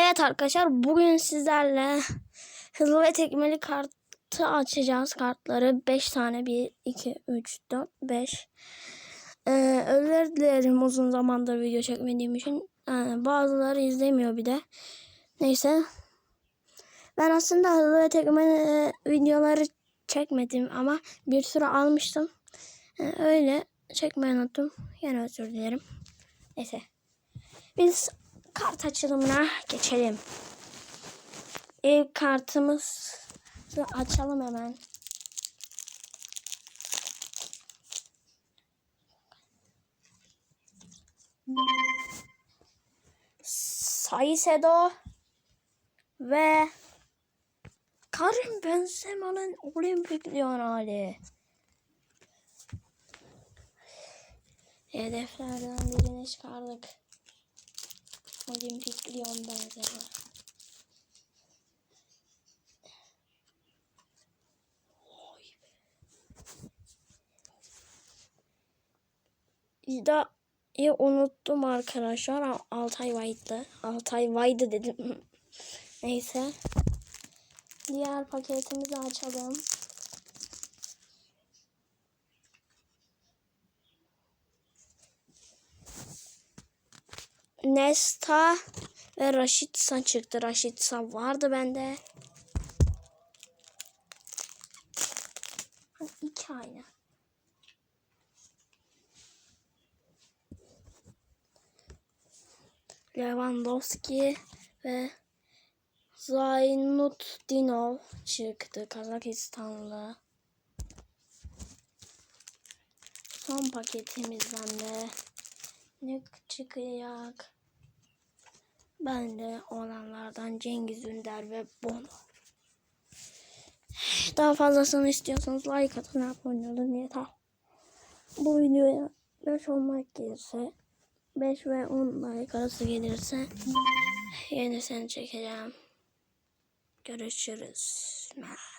Evet arkadaşlar bugün sizlerle hızlı ve tekmeli kartı açacağız. Kartları 5 tane 1, 2, 3, 4, 5. Ee, özür dilerim uzun zamandır video çekmediğim için. Ee, bazıları izlemiyor bir de. Neyse. Ben aslında hızlı ve tekmeli e, videoları çekmedim ama bir sürü almıştım. Ee, öyle çekmeyi unuttum. Yine özür dilerim. Neyse. Biz kart açılımına geçelim. İlk kartımızı açalım hemen. Saisedo ve Karim Benzema'nın Olimpik hali. Hedeflerden birini çıkardık. Olimpik Lyon Benzema. Vay be. İda'yı unuttum arkadaşlar. Altay White'dı. Altay White'dı dedim. Neyse. Diğer paketimizi açalım. Nesta ve Raşitsa çıktı. Raşitsa vardı bende. İki aynı. Lewandowski ve Zaynutdinov çıktı. Kazakistanlı. Son paketimizden de ne çıkacak? Ben de olanlardan Cengiz Ünder ve Bono. Daha fazlasını istiyorsanız like atın, abone olun yeter. Bu videoya 5 olmak gelirse 5 ve 10 like arası gelirse yenisini çekeceğim. Görüşürüz. Merhaba.